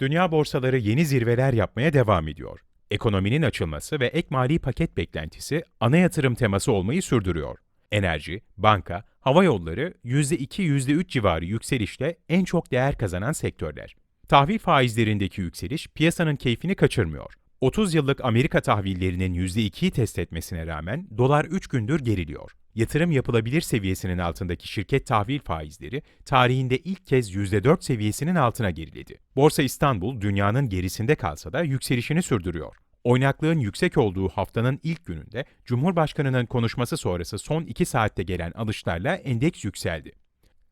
Dünya borsaları yeni zirveler yapmaya devam ediyor. Ekonominin açılması ve ek mali paket beklentisi ana yatırım teması olmayı sürdürüyor. Enerji, banka, hava yolları %2-%3 civarı yükselişle en çok değer kazanan sektörler. Tahvil faizlerindeki yükseliş piyasanın keyfini kaçırmıyor. 30 yıllık Amerika tahvillerinin %2'yi test etmesine rağmen dolar 3 gündür geriliyor. Yatırım yapılabilir seviyesinin altındaki şirket tahvil faizleri tarihinde ilk kez %4 seviyesinin altına geriledi. Borsa İstanbul dünyanın gerisinde kalsa da yükselişini sürdürüyor. Oynaklığın yüksek olduğu haftanın ilk gününde Cumhurbaşkanı'nın konuşması sonrası son 2 saatte gelen alışlarla endeks yükseldi.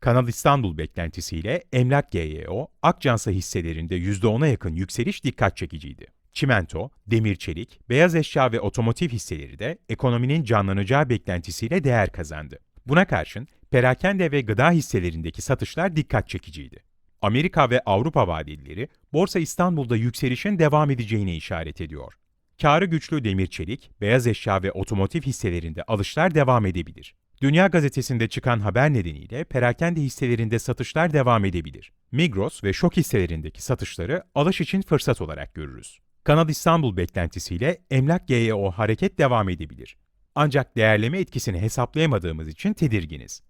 Kanal İstanbul beklentisiyle Emlak GYO, Akçansa hisselerinde %10'a yakın yükseliş dikkat çekiciydi. Çimento, demir çelik, beyaz eşya ve otomotiv hisseleri de ekonominin canlanacağı beklentisiyle değer kazandı. Buna karşın perakende ve gıda hisselerindeki satışlar dikkat çekiciydi. Amerika ve Avrupa vadelileri Borsa İstanbul'da yükselişin devam edeceğine işaret ediyor. Karı güçlü demir çelik, beyaz eşya ve otomotiv hisselerinde alışlar devam edebilir. Dünya Gazetesi'nde çıkan haber nedeniyle perakende hisselerinde satışlar devam edebilir. Migros ve Şok hisselerindeki satışları alış için fırsat olarak görürüz. Kanal İstanbul beklentisiyle Emlak GYO hareket devam edebilir. Ancak değerleme etkisini hesaplayamadığımız için tedirginiz.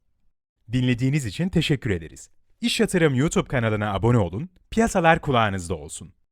Dinlediğiniz için teşekkür ederiz. İş Yatırım YouTube kanalına abone olun, piyasalar kulağınızda olsun.